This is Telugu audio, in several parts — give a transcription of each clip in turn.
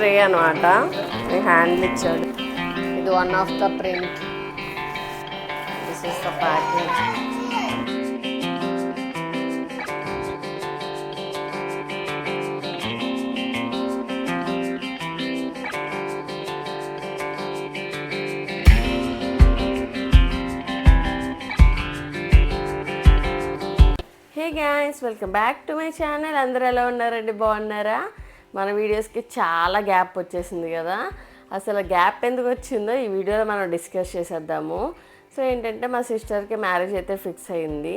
ట్రే అనమాట హ్యాండిల్ ఇచ్చాడు. ఇది one of the print this is the package hey guys welcome back to my channel అందరూ ఎలా ఉన్నారండి? బాగున్నారా? మన వీడియోస్కి చాలా గ్యాప్ వచ్చేసింది కదా. అసలు గ్యాప్ ఎందుకు వచ్చిందో ఈ వీడియోలో మనం డిస్కస్ చేసేద్దాము. సో ఏంటంటే మా సిస్టర్కి మ్యారేజ్ అయితే ఫిక్స్ అయింది.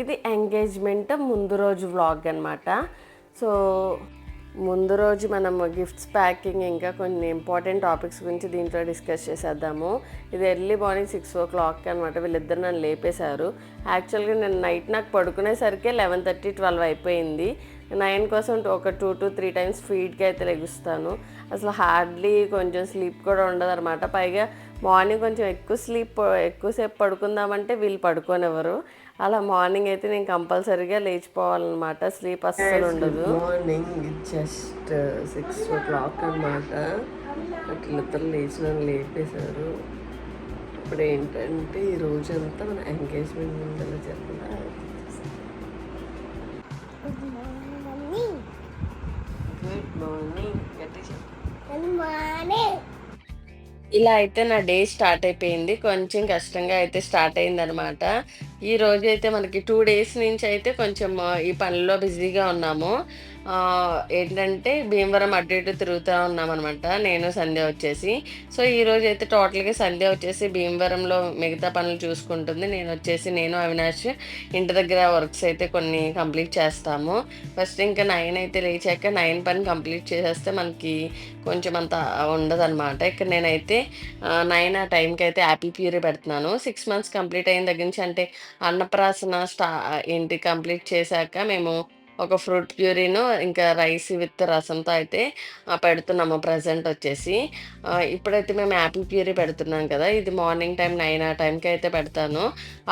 ఇది ఎంగేజ్మెంట్ ముందు రోజు వ్లాగ్ అనమాట సో ముందు రోజు మనం గిఫ్ట్స్ ప్యాకింగ్ ఇంకా కొన్ని ఇంపార్టెంట్ టాపిక్స్ గురించి దీంట్లో డిస్కస్ చేసేద్దాము. ఇది early morning six o'clock అనమాట వీళ్ళిద్దరు నన్ను లేపేశారు. యాక్చువల్గా నేను నైట్ నాకు పడుకునేసరికి లెవెన్ థర్టీ ట్వెల్వ్ అయిపోయింది. నైన్ కోసం ఒక టూ టు త్రీ టైమ్స్ ఫీడ్కి అయితే లెగుస్తాను. అసలు హార్డ్లీ కొంచెం స్లీప్ కూడా ఉండదు అనమాట పైగా మార్నింగ్ కొంచెం ఎక్కువ స్లీప్ ఎక్కువసేపు పడుకుందామంటే వీళ్ళు పడుకోనివ్వరు. అలా మార్నింగ్ అయితే నేను కంపల్సరీగా లేచిపోవాలన్నమాట. స్లీప్ అస్సలు ఉండదు. Morning just six o'clock అనమాట అట్లిద్దరు లేచి నన్ను లేపేశారు. ఇప్పుడు ఏంటంటే ఈ రోజంతా మన ఎంగేజ్మెంట్ ముందర చెప్పాలి? ఇలా అయితే నా డే స్టార్ట్ అయిపోయింది. కొంచెం కష్టంగా అయితే స్టార్ట్ అయింది అనమాట ఈ రోజు అయితే మనకి టూ డేస్ నుంచి అయితే కొంచెం ఈ పనిలో బిజీగా ఉన్నాము. ఏంటంటే భీమవరం అటు ఇటు తిరుగుతూ ఉన్నాం అనమాట నేను సంధ్య వచ్చేసి. సో ఈరోజు అయితే టోటల్గా సంధ్య వచ్చేసి భీమవరంలో మిగతా పనులు చూసుకుంటుంది. నేను వచ్చేసి నేను అవినాష్ ఇంటి దగ్గర వర్క్స్ అయితే కొన్ని కంప్లీట్ చేస్తాము. ఫస్ట్ ఇంకా నైన్ అయితే లేచాక నైన్ పని కంప్లీట్ చేసేస్తే మనకి కొంచెం అంత ఉండదన్నమాట. ఇక్కడ నేనైతే నైన్ ఆ టైంకి అయితే హ్యాపీ ప్యూరీ పెడుతున్నాను. సిక్స్ మంత్స్ కంప్లీట్ అయిన దగ్గర నుంచి అంటే అన్నప్రాసన స్టా ఏంటి కంప్లీట్ చేశాక మేము ఒక ఫ్రూట్ ప్యూరీను ఇంకా రైస్ విత్ రసంతో అయితే పెడుతున్నాము ప్రజెంట్ వచ్చేసి. ఇప్పుడైతే మేము యాపిల్ ప్యూరీ పెడుతున్నాం కదా ఇది మార్నింగ్ టైం నైన్ ఆ టైంకి అయితే పెడతాను.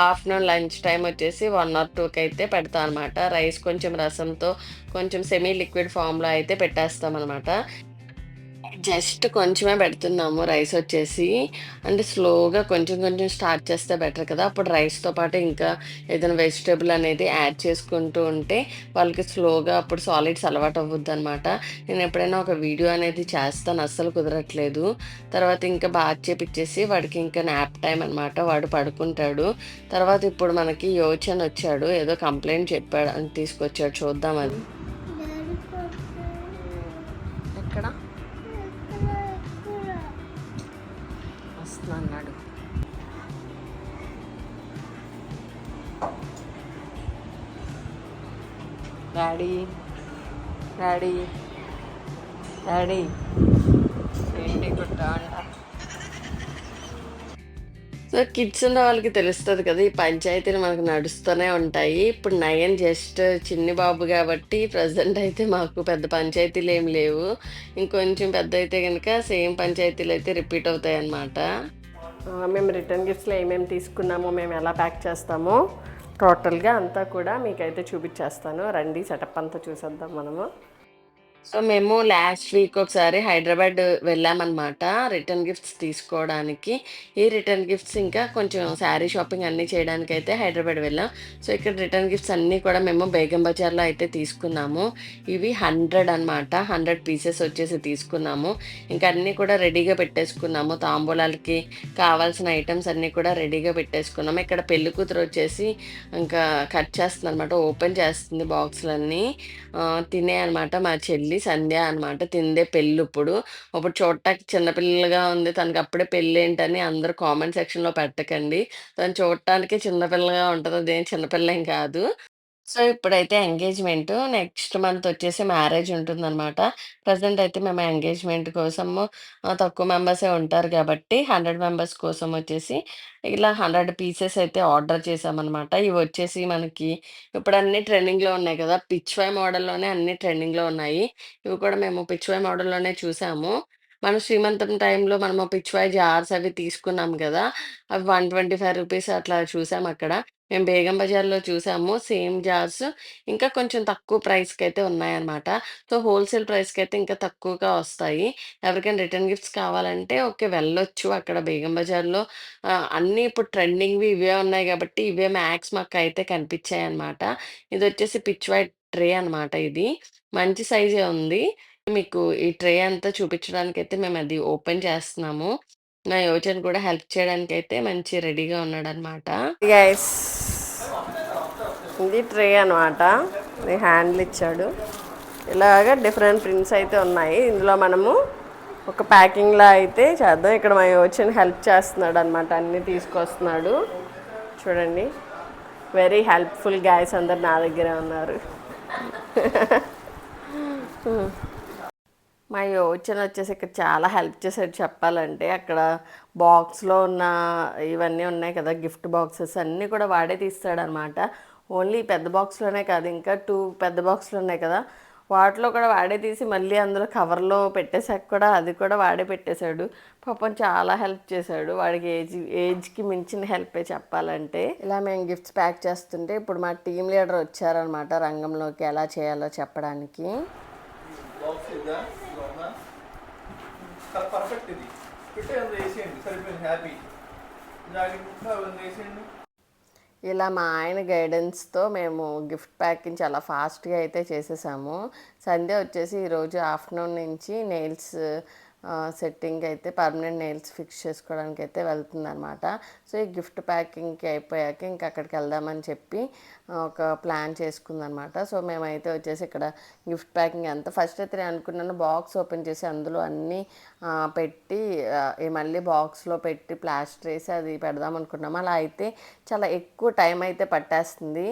ఆఫ్టర్నూన్ లంచ్ టైం వచ్చేసి వన్ ఆర్ టూకి అయితే పెడతాను అనమాట రైస్ కొంచెం రసంతో కొంచెం సెమీ లిక్విడ్ ఫామ్లో అయితే పెట్టేస్తాం అనమాట జస్ట్ కొంచెమే పెడుతున్నాము. రైస్ వచ్చేసి అంటే స్లోగా కొంచెం కొంచెం స్టార్ట్ చేస్తే బెటర్ కదా. అప్పుడు రైస్తో పాటు ఇంకా ఏదైనా వెజిటేబుల్ అనేది యాడ్ చేసుకుంటూ ఉంటే వాళ్ళకి స్లోగా అప్పుడు సాలిడ్స్ అలవాటు అవ్వద్దు అనమాట నేను ఎప్పుడైనా ఒక వీడియో అనేది చేస్తాను. అస్సలు కుదరట్లేదు. తర్వాత ఇంకా బాగా చేపిచ్చేసి వాడికి ఇంకా నాప్ టైం అనమాట వాడు పడుకుంటాడు. తర్వాత ఇప్పుడు మనకి యోచన్ వచ్చాడు. ఏదో కంప్లైంట్ చెప్పాడు. అని తీసుకొచ్చాడు. చూద్దాం అది. చేస్తున్నా అన్నాడు. Daddy daddy daddy. So kids ఉన్న వాళ్ళకి తెలుస్తుంది కదా ఈ పంచాయతీలు మనకు నడుస్తూనే ఉంటాయి. ఇప్పుడు నయన్ జస్ట్ చిన్ని బాబు కాబట్టి ప్రజెంట్ అయితే మాకు పెద్ద పంచాయతీలు ఏం లేవు. ఇంకొంచెం పెద్ద అయితే కనుక సేమ్ పంచాయతీలు అయితే రిపీట్ అవుతాయి అన్నమాట మేము రిటర్న్ గిఫ్ట్స్లో ఏమేమి తీసుకున్నామో మేము ఎలా ప్యాక్ చేస్తామో టోటల్గా అంతా కూడా మీకైతే చూపించేస్తాను. రండి సెటప్ అంతా చూసేద్దాం మనము. సో మేము లాస్ట్ వీక్ ఒకసారి హైదరాబాద్ వెళ్ళామన్నమాట రిటర్న్ గిఫ్ట్స్ తీసుకోవడానికి. ఈ రిటర్న్ గిఫ్ట్స్ ఇంకా కొంచెం శారీ షాపింగ్ అన్నీ చేయడానికి అయితే హైదరాబాద్ వెళ్ళాం. సో ఇక్కడ రిటర్న్ గిఫ్ట్స్ అన్నీ కూడా మేము బేగం బజార్లో అయితే తీసుకున్నాము. ఇవి హండ్రెడ్ అన్నమాట హండ్రెడ్ పీసెస్ వచ్చేసి తీసుకున్నాము. ఇంకా అన్నీ కూడా రెడీగా పెట్టేసుకున్నాము. తాంబూలాలకి కావాల్సిన ఐటమ్స్ అన్నీ కూడా రెడీగా పెట్టేసుకున్నాము. ఇక్కడ పెళ్ళి కూతురు వచ్చేసి ఇంకా కట్ చేస్తుంది అనమాట ఓపెన్ చేస్తుంది బాక్సులన్నీ. తినే అనమాట మా చెల్లి. సంధ్య అనమాట తిందే పెళ్ళి ఇప్పుడు ఇప్పుడు చూడటానికి చిన్నపిల్లలుగా ఉంది. తనకి అప్పుడే పెళ్ళి ఏంటని అందరూ కామెంట్ సెక్షన్లో పెట్టకండి. తను చూడటానికి చిన్నపిల్లగా ఉంటుంది. అదేం చిన్నపిల్ల ఏం కాదు. సో ఇప్పుడైతే ఎంగేజ్మెంట్ నెక్స్ట్ మంత్ వచ్చేసి మ్యారేజ్ ఉంటుందన్నమాట. ప్రజెంట్ అయితే మేము ఎంగేజ్మెంట్ కోసము తక్కువ మెంబర్సే ఉంటారు కాబట్టి హండ్రెడ్ మెంబర్స్ కోసం వచ్చేసి ఇలా హండ్రెడ్ పీసెస్ అయితే ఆర్డర్ చేసామన్నమాట ఇవి వచ్చేసి మనకి ఇప్పుడు అన్ని ట్రెండింగ్లో ఉన్నాయి కదా పిచ్ వై మోడల్లోనే అన్ని ట్రెండింగ్లో ఉన్నాయి. ఇవి కూడా మేము పిచ్ వై మోడల్లోనే చూసాము. మన శ్రీమంతం టైంలో మనము పిచ్ వై జార్స్ అవి తీసుకున్నాం కదా అవి వన్ ట్వంటీ ఫైవ్ రూపీస్ అట్లా చూసాం అక్కడ. మేము బేగం బజార్‌లో చూసాము. సేమ్ జార్స్ ఇంకా కొంచెం తక్కువ ప్రైస్‌కైతే ఉన్నాయన్నమాట. సో, హోల్‌సేల్ ప్రైస్‌కైతే ఇంకా తక్కువగా వస్తాయి. ఎవరికైనా రిటర్న్ గిఫ్ట్స్ కావాలంటే ఓకే. వెళ్ళొచ్చు అక్కడ బేగం బజార్‌లో ఆహ్, అన్నీ ఇప్పుడు ట్రెండింగ్‌వి ఇవే ఉన్నాయి కాబట్టి ఇవే మ్యాక్స్ మాకైతే కనిపించాయన్నమాట. ఇదొచ్చేసి పిచ్ వైట్ ట్రే అనమాట ఇది. మంచి సైజే ఉంది. మీకు ఈ ట్రే అంతా చూపించడానికైతే అది ఓపెన్ చేస్తున్నాము. నా యోచన్ కూడా హెల్ప్ చేయడానికైతే మంచి రెడీగా ఉన్నాడనమాట. గైస్ ఇది ట్రే అనమాట. ఇది హ్యాండిల్ ఇచ్చాడు. ఇలాగ డిఫరెంట్ ప్రింట్స్ అయితే ఉన్నాయి. ఇందులో మనము ఒక ప్యాకింగ్‌లా అయితే చేద్దాం. ఇక్కడ మా యోచన్ హెల్ప్ చేస్తున్నాడు అనమాట. అన్నీ తీసుకొస్తున్నాడు. చూడండి. వెరీ హెల్ప్‌ఫుల్ గాయ్స్ అందరు నా దగ్గరే ఉన్నారు. మా యోచన వచ్చేసి ఇక్కడ చాలా హెల్ప్ చేసాడు చెప్పాలంటే. అక్కడ బాక్స్‌లో ఉన్న ఇవన్నీ ఉన్నాయి కదా! గిఫ్ట్ బాక్సెస్ అన్నీ కూడా వాడే తీస్తాడనమాట. ఓన్లీ పెద్ద బాక్స్‌లోనే కాదు ఇంకా 2 పెద్ద బాక్స్‌లు ఉన్నాయి కదా! వాటిలో కూడా వాడే తీసి మళ్ళీ అందులో కవర్‌లో పెట్టేసాక కూడా అది కూడా వాడే పెట్టేశాడు. పాపం చాలా హెల్ప్ చేశాడు. వాడికి ఏజ్ ఏజ్‌కి మించిన హెల్పే చెప్పాలంటే. ఇలా మేము గిఫ్ట్స్ ప్యాక్ చేస్తుంటే ఇప్పుడు మా టీమ్ లీడర్ వచ్చారనమాట రంగంలోకి ఎలా చేయాలో చెప్పడానికి. బాక్స్ ఇదా ఇలా ఉందా చాలా పర్ఫెక్ట్ ఇది. పెట్టే అందులో వేసేయండి సరిపోయింది హ్యాపీ జాకెట్ ముక్క వేసేయండి. ఇలా మా ఆయన గైడెన్స్‌తో మేము గిఫ్ట్ ప్యాకింగ్ చాలా ఫాస్ట్‌గా అయితే చేసేసాము. సంధ్య వచ్చేసి ఈరోజు ఆఫ్టర్‌నూన్ నుంచి నెయిల్స్ సెట్టింగ్ అయితే పర్మనెంట్ నెయిల్స్ ఫిక్స్ చేసుకోవడానికి అయితే వెళ్తుందనమాట. సో, ఈ గిఫ్ట్ ప్యాకింగ్‌కి అయిపోయాక ఇంకా అక్కడికి వెళ్దామని చెప్పి ఒక ప్లాన్ చేసుకుందనమాట. సో, మేమైతే వచ్చేసి ఇక్కడ గిఫ్ట్ ప్యాకింగ్ అంతా ఫస్ట్ అయితే నేను అనుకున్నాను బాక్స్ ఓపెన్ చేసి అందులో అన్నీ పెట్టి మళ్ళీ బాక్స్‌లో పెట్టి ప్లాస్టర్ వేసి అది పెడదాం అనుకున్నాము. అలా అయితే చాలా ఎక్కువ టైం అయితే పట్టేస్తుంది.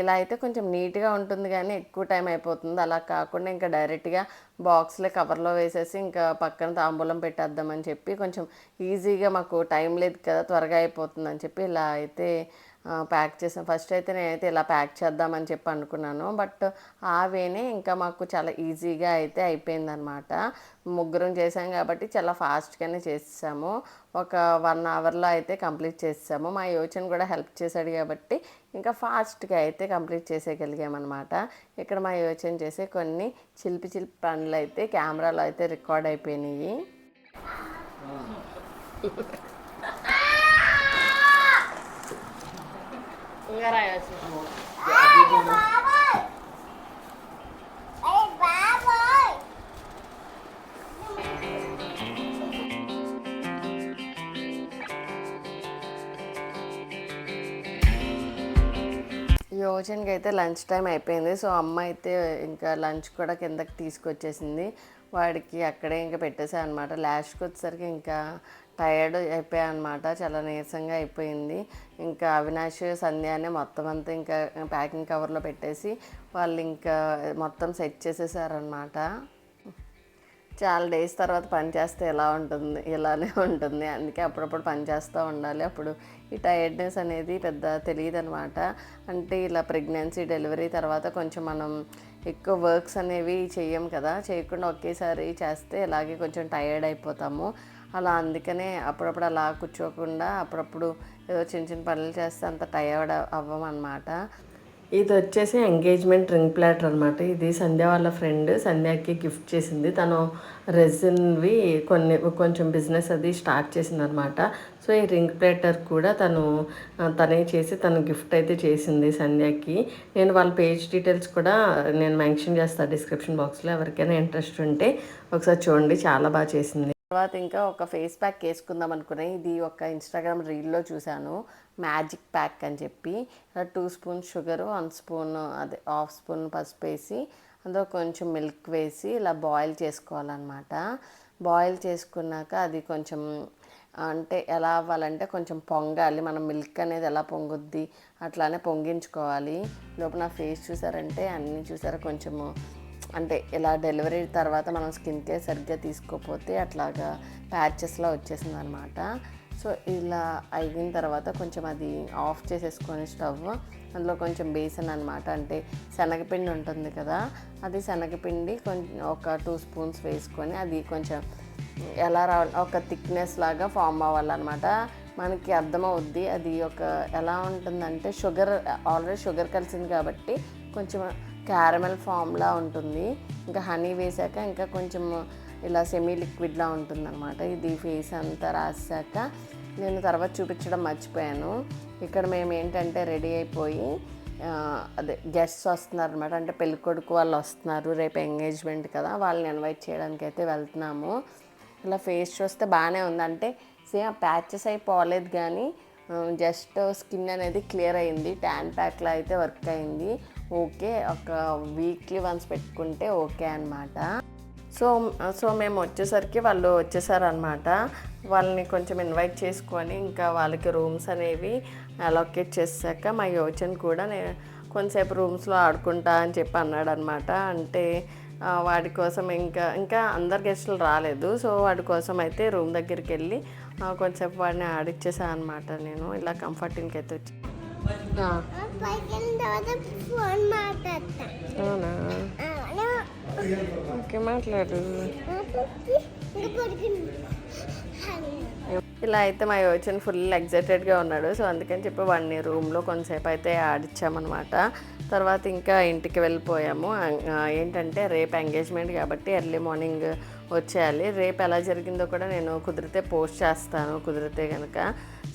ఇలా అయితే కొంచెం నీట్‌గా ఉంటుంది కానీ ఎక్కువ టైం అయిపోతుంది. అలా కాకుండా ఇంకా డైరెక్ట్‌గా బాక్స్‌లో కవర్‌లో వేసేసి ఇంకా పక్క పక్కన తాంబూలం పెట్టేద్దామని చెప్పి కొంచెం ఈజీగా మాకు టైం లేదు కదా! త్వరగా అయిపోతుందని చెప్పి ఇలా అయితే ప్యాక్ చేసాం. ఫస్ట్ అయితే నేనైతే ఇలా ప్యాక్ చేద్దామని చెప్పి అనుకున్నాను. బట్ ఆ వేనే ఇంకా మాకు చాలా ఈజీగా అయితే అయిపోయిందనమాట. ముగ్గురం చేసాం కాబట్టి చాలా ఫాస్ట్‌గానే చేసాము ఒక వన్ అవర్‌లో అయితే కంప్లీట్ చేసాము మా యోచన్ కూడా హెల్ప్ చేశాడు కాబట్టి ఇంకా ఫాస్ట్‌గా అయితే కంప్లీట్ చేసేయగలిగామనమాట. ఇక్కడ మా యోచన్ చేసే కొన్ని చిలిపి చిలిపి పనులైతే కెమెరాలో అయితే రికార్డ్ అయిపోయినాయి. ఇంకా రాయాల్సి యోజన్కి అయితే లంచ్ టైం అయిపోయింది. సో, అమ్మ అయితే ఇంకా లంచ్ కూడా కిందకి తీసుకొచ్చేసింది. వాడికి అక్కడే ఇంకా పెట్టేసానమాట. లాస్ట్‌కి వచ్చేసరికి ఇంకా టయర్డ్ అనమాట చాలా నీరసంగా అయిపోయింది. ఇంకా అవినాష్, సంధ్యానే మొత్తం అంతా ఇంకా ప్యాకింగ్ కవర్‌లో పెట్టేసి వాళ్ళు ఇంకా మొత్తం సెట్ చేసేసారనమాట. చాలా డేస్ తర్వాత పని చేస్తే ఎలా ఉంటుంది? ఇలానే ఉంటుంది. అందుకే అప్పుడప్పుడు పని చేస్తూ ఉండాలి. అప్పుడు ఈ టైర్డ్‌నెస్ అనేది పెద్ద తెలియదు అనమాట అంటే ఇలా ప్రెగ్నెన్సీ, డెలివరీ తర్వాత కొంచెం మనం ఎక్కువ వర్క్స్ అనేవి చెయ్యం కదా! చేయకుండా ఒకేసారి చేస్తే అలాగే కొంచెం టయర్డ్ అయిపోతాము. అలా అందుకనే అప్పుడప్పుడు అలా కూర్చోకుండా అప్పుడప్పుడు ఏదో చిన్న చిన్న పనులు చేస్తే అంత టయర్డ్ అవ్వమనమాట. ఇది వచ్చేసి ఎంగేజ్మెంట్ రింగ్ ప్లాటర్ అనమాట. ఇది సంధ్య వాళ్ళ ఫ్రెండ్ సంధ్యకి గిఫ్ట్ చేసింది. తను రెసిన్‌వి కొన్ని కొంచెం బిజినెస్ అది స్టార్ట్ చేసిందనమాట. సో, ఈ రింగ్ ప్లేటర్ కూడా తను తనే చేసి తను గిఫ్ట్ అయితే చేసింది సంధ్యకి. నేను వాళ్ళ పేజ్ డీటెయిల్స్ కూడా నేను మెన్షన్ చేస్తా డిస్క్రిప్షన్ బాక్స్‌లో. ఎవరికైనా ఇంట్రెస్ట్ ఉంటే ఒకసారి చూడండి. చాలా బాగా చేసింది. తర్వాత ఇంకా ఒక ఫేస్ ప్యాక్ వేసుకుందాం అనుకునే ఇది ఒక ఇన్‌స్టాగ్రామ్ రీల్‌లో చూశాను. మ్యాజిక్ ప్యాక్ అని చెప్పి two spoon sugar one spoon అదే హాఫ్ స్పూన్ పసుపేసి అందులో కొంచెం మిల్క్ వేసి ఇలా బాయిల్ చేసుకోవాలనమాట. బాయిల్ చేసుకున్నాక అది కొంచెం అంటే ఎలా అవ్వాలంటే కొంచెం పొంగాలి. మనం మిల్క్ అనేది ఎలా పొంగుద్ది అట్లానే పొంగించుకోవాలి. లోపు నా ఫేస్ చూసారంటే అన్నీ చూసారా కొంచెము అంటే ఇలా డెలివరీ తర్వాత మనం స్కిన్ కేర్ సరిగ్గా తీసుకోకపోతే అట్లాగా ప్యాచెస్‌లా వచ్చేసిందనమాట. సో, ఇలా అయిన తర్వాత కొంచెం అది ఆఫ్ చేసేసుకొని స్టవ్ అందులో కొంచెం బేసన్ అనమాట. అంటే శనగపిండి ఉంటుంది కదా! అది శనగపిండి కొంచెం ఒక టూ స్పూన్స్ వేసుకొని అది కొంచెం ఎలా రావాలి ఒక థిక్‌నెస్ లాగా ఫామ్ అవ్వాలన్నమాట మనకి అర్థమవుద్ది అది ఒక ఎలా ఉంటుందంటే షుగర్ ఆల్రెడీ షుగర్ కలిసింది కాబట్టి కొంచెం క్యారమెల్ ఫామ్లా ఉంటుంది ఇంకా హనీ వేసాక ఇంకా కొంచెం ఇలా సెమీ లిక్విడ్లా ఉంటుందన్నమాట. ఇది ఫేస్ అంతా రాసాక నేను తర్వాత చూపించడం మర్చిపోయాను. ఇక్కడ మేము ఏంటంటే రెడీ అయిపోయి అదే గెస్ట్స్ వస్తున్నారు అనమాట అంటే పెళ్ళి కొడుకు వాళ్ళు వస్తున్నారు రేపు ఎంగేజ్మెంట్ కదా వాళ్ళని ఇన్వైట్ చేయడానికి అయితే వెళ్తున్నాము. ఇలా ఫేస్ చూస్తే బాగానే ఉంది. అంటే సేమ్ ప్యాచెస్ అయి పోలేదు కానీ జస్ట్ స్కిన్ అనేది క్లియర్ అయింది. ట్యాన్ ప్యాక్లో అయితే వర్క్ అయింది. ఓకే ఒక వీక్లీ వన్స్ పెట్టుకుంటే ఓకే అనమాట సో సో మేము వచ్చేసరికి వాళ్ళు వచ్చేసారనమాట వాళ్ళని కొంచెం ఇన్వైట్ చేసుకొని ఇంకా వాళ్ళకి రూమ్స్ అనేవి అలొకేట్ చేశాక మా యోచన్ కూడా నేను కొంతసేపు రూమ్స్లో ఆడుకుంటా అని చెప్పి అన్నాడు అనమాట అంటే వాడి కోసం ఇంకా ఇంకా అందరు గెస్టులు రాలేదు. సో వాడి కోసం అయితే రూమ్ దగ్గరికి వెళ్ళి ఆ, కొంచెంసేపు వాడిని ఆడిచ్చేసా అనమాట నేను. ఇలా కంఫర్టింగ్కి అయితే వచ్చి. అవునా? ఓకే మాట్లాడు. ఇలా అయితే మా యోచన్ ఫుల్ ఎగ్జైటెడ్గా ఉన్నాడు. సో అందుకని చెప్పి వాడిని రూమ్లో కొంతసేపు అయితే ఆడిచ్చామన్నమాట తర్వాత ఇంకా ఇంటికి వెళ్ళిపోయాము. ఏంటంటే రేపు ఎంగేజ్మెంట్ కాబట్టి ఎర్లీ మార్నింగ్ వచ్చేయాలి. రేపు ఎలా జరిగిందో కూడా నేను కుదిరితే పోస్ట్ చేస్తాను. కుదిరితే కనుక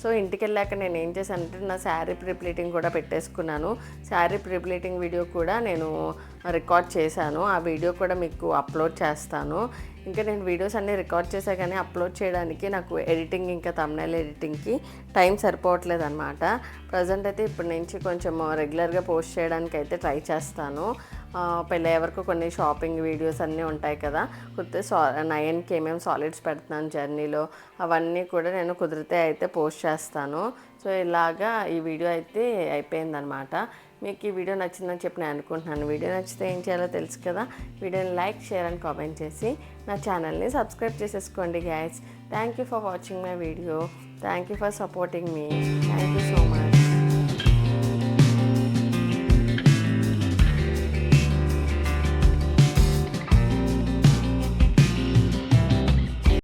సో ఇంటికి వెళ్ళాక నేను ఏం చేశానంటే నా శారీ ప్రిప్లీటింగ్ కూడా పెట్టేసుకున్నాను. శారీ ప్రిప్లీటింగ్ వీడియో కూడా నేను రికార్డ్ చేశాను. ఆ వీడియో కూడా మీకు అప్లోడ్ చేస్తాను. ఇంకా నేను వీడియోస్ అన్నీ రికార్డ్ చేసా కానీ అప్లోడ్ చేయడానికి నాకు ఎడిటింగ్ ఇంకా తమ్నైల్ ఎడిటింగ్కి టైం సరిపోవట్లేదు అనమాట ప్రజెంట్ అయితే ఇప్పటి నుంచి కొంచెం రెగ్యులర్గా పోస్ట్ చేయడానికి అయితే ట్రై చేస్తాను. పెళ్ళయ్యే వరకు కొన్ని షాపింగ్ వీడియోస్ అన్నీ ఉంటాయి కదా. కుదిరితే సా నైన్కి ఏమేమి సాలిడ్స్ పెడుతున్నాను జర్నీలో అవన్నీ కూడా నేను కుదిరితే అయితే పోస్ట్ చేస్తాను. సో ఇలాగా ఈ వీడియో అయితే అయిపోయిందనమాట మీకు ఈ వీడియో నచ్చిందని చెప్పి నేను అనుకుంటున్నాను. వీడియో నచ్చితే ఏం చేయాలో తెలుసు కదా? వీడియోని లైక్ షేర్ అండ్ కామెంట్ చేసి నా ఛానల్ని సబ్స్క్రైబ్ చేసేసుకోండి guys thank you for watching my video thank you for supporting me thank you so much